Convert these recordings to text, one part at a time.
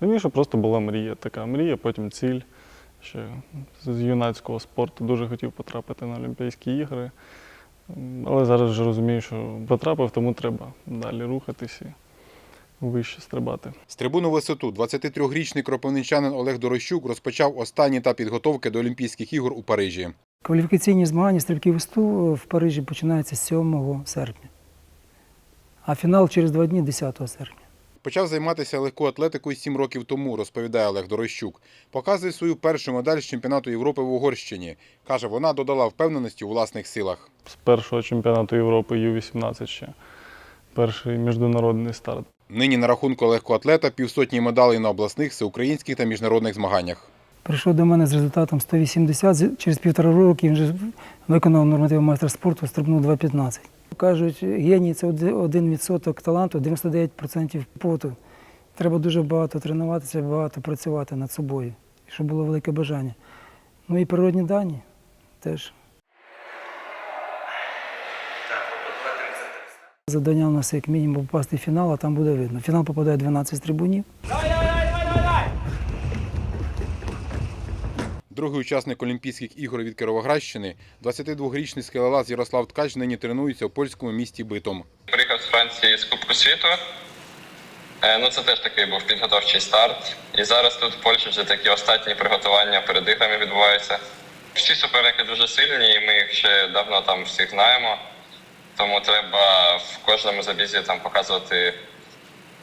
Раніше просто була мрія, така мрія, потім ціль. Ще з юнацького спорту дуже хотів потрапити на Олімпійські ігри. Але зараз вже розумію, що потрапив, тому треба далі рухатись і вище стрибати. Стрибуну висоту 23-річний кропивничанин Олег Дорощук розпочав останній етап підготовки до Олімпійських ігор у Парижі. Кваліфікаційні змагання стрибки висоту в Парижі починаються 7 серпня, а фінал через два дні 10 серпня. Почав займатися легкою атлетикою 7 років тому, розповідає Олег Дорощук. Показує свою першу медаль з чемпіонату Європи в Угорщині. Каже, вона додала впевненості у власних силах. З першого чемпіонату Європи Ю-18 ще перший міжнародний старт. Нині на рахунку легкоатлета півсотні медалей на обласних, всеукраїнських та міжнародних змаганнях. Прийшов до мене з результатом 180, з- через півтора роки він вже виконав норматив майстра спорту, стрибнув 2,15. Кажуть, геній це оди- 1% таланту, 99% поту. Треба дуже багато тренуватися, багато працювати над собою, щоб було велике бажання. Ну і природні дані теж. Завдання у нас як мінімум попасти в фінал, а там буде видно. В фінал попадає 12 стрибунів. Другий учасник Олімпійських ігор від Кіровоградщини, 22-річний скелелаз Ярослав Ткач нині тренується у польському місті Битом. Приїхав з Франції з Кубку світу. Е, Ну, це теж такий був підготовчий старт. І зараз тут в Польщі вже такі останні приготування перед іграми відбуваються. Всі суперники дуже сильні, і ми їх ще давно там всіх знаємо. Тому треба в кожному забізі там показувати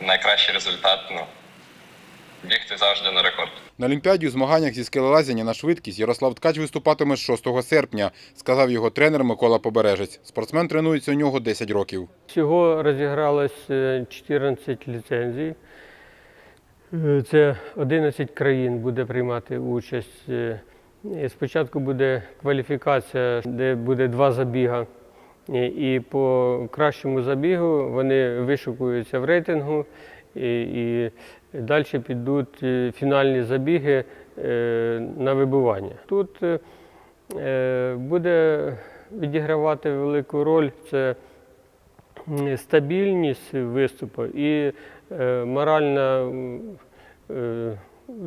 найкращий результат. Ну, бігти завжди на рекорд. На Олімпіаді у змаганнях зі скелелазіння на швидкість Ярослав Ткач виступатиме з 6 серпня, сказав його тренер Микола Побережець. Спортсмен тренується у нього 10 років. Всього розігралось е, 14 ліцензій. Е, Це 11 країн буде приймати участь. Е, Спочатку буде кваліфікація, де буде два забіга. І по кращому забігу вони вишукуються в рейтингу і, далі підуть е, фінальні забіги е, на вибування. Тут е, буде відігравати велику роль це стабільність виступу і моральна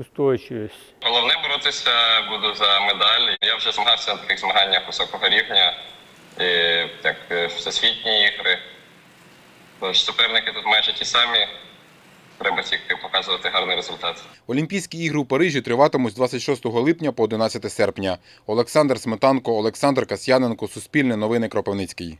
устойчивість. Головне боротися буду за медаль. Я вже змагався на таких змаганнях високого рівня, як всесвітні ігри. Тож суперники тут майже ті самі. Треба тільки показувати гарний результат. Олімпійські ігри у Парижі триватимуть з 26 липня по 11 серпня. Олександр Сметанко, Олександр Касьяненко, Суспільне новини Кропивницький.